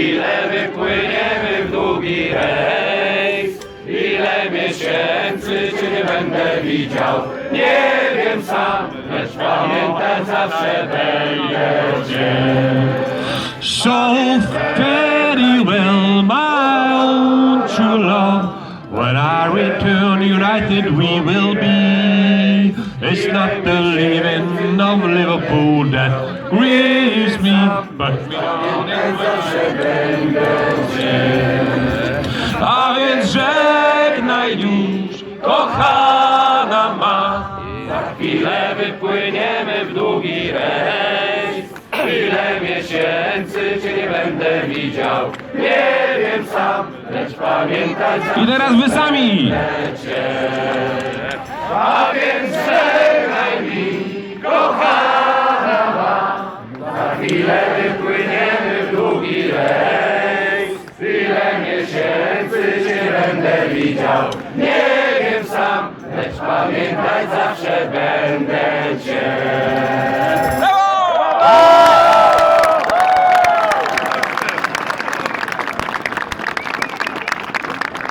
Ile wypłyniemy w długi rejs? Ile miesięcy Cię będę widział? Nie wiem sam, lecz pamiętam zawsze będę Cię. So very well, my own true love. When I return united we will be. It's not the leaving of Liverpool that grieves. Me, but a więc żegnaj już, kochana ma. Chwilę wypłyniemy w długi rejs. Ile miesięcy Cię nie będę widział. Nie wiem sam, lecz pamiętać I teraz wy sami. A chwilę wypłyniemy w długi rejs. Ile miesięcy Cię będę widział. Nie wiem sam, lecz pamiętać zawsze będę.